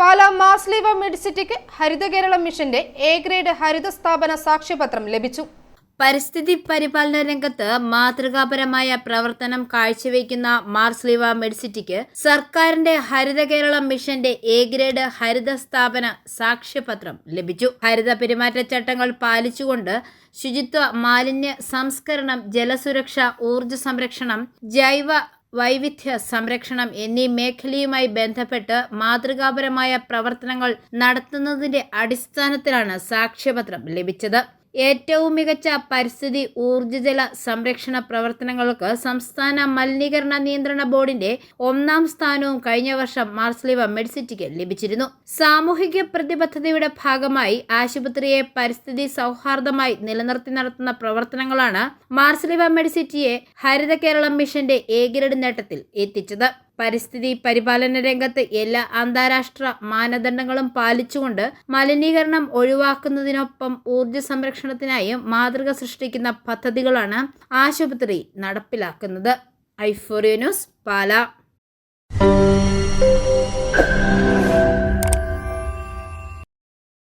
പാലാ മാസ്ലീവ മെഡിസിറ്റിക്ക് ഹരിത കേരളം മിഷന്റെ A grade ഹരിത സ്ഥാപന സാക്ഷ്യപത്രം ലഭിച്ചു. പരിസ്ഥിതി പരിപാലന രംഗത്ത് മാതൃകാപരമായ പ്രവർത്തനം കാഴ്ചവെക്കുന്ന മാർസ്ലിവ മെഡിസിറ്റിക്ക് സർക്കാരിന്റെ ഹരിത കേരളം മിഷന്റെ എ ഗ്രേഡ് ഹരിത സ്ഥാപന സാക്ഷ്യപത്രം ലഭിച്ചു. ഹരിത പെരുമാറ്റച്ചട്ടങ്ങൾ പാലിച്ചുകൊണ്ട് ശുചിത്വ മാലിന്യ സംസ്കരണം ജലസുരക്ഷ ഊർജ സംരക്ഷണം ജൈവ വൈവിധ്യ സംരക്ഷണം എന്നീ മേഖലയുമായി ബന്ധപ്പെട്ട് മാതൃകാപരമായ പ്രവർത്തനങ്ങൾ നടത്തുന്നതിന്റെ അടിസ്ഥാനത്തിലാണ് സാക്ഷ്യപത്രം ലഭിച്ചത്. ഏറ്റവും മികച്ച പരിസ്ഥിതി ഊർജജല സംരക്ഷണ പ്രവർത്തനങ്ങൾക്ക് സംസ്ഥാന മലിനീകരണ നിയന്ത്രണ ബോർഡിന്റെ ഒന്നാം സ്ഥാനവും കഴിഞ്ഞ വർഷം മാർസ്ലിവ മെഡിസിറ്റിക്ക് ലഭിച്ചിരുന്നു. സാമൂഹിക പ്രതിബദ്ധതയുടെ ഭാഗമായി ആശുപത്രിയെ പരിസ്ഥിതി സൗഹാർദ്ദമായി നിലനിർത്തി നടത്തുന്ന പ്രവർത്തനങ്ങളാണ് മാർസ്ലിവ മെഡിസിറ്റിയെ ഹരിത കേരളം മിഷന്റെ ഗ്രേഡ് നേട്ടത്തിൽ എത്തിച്ചത്. പരിസ്ഥിതി പരിപാലന രംഗത്ത് എല്ലാ അന്താരാഷ്ട്ര മാനദണ്ഡങ്ങളും പാലിച്ചുകൊണ്ട് മലിനീകരണം ഒഴിവാക്കുന്നതിനൊപ്പം ഊർജ സംരക്ഷണത്തിനായും മാതൃക സൃഷ്ടിക്കുന്ന പദ്ധതികളാണ് ആശുപത്രി നടപ്പിലാക്കുന്നത്. ഐഫോറിയ ന്യൂസ് പാല.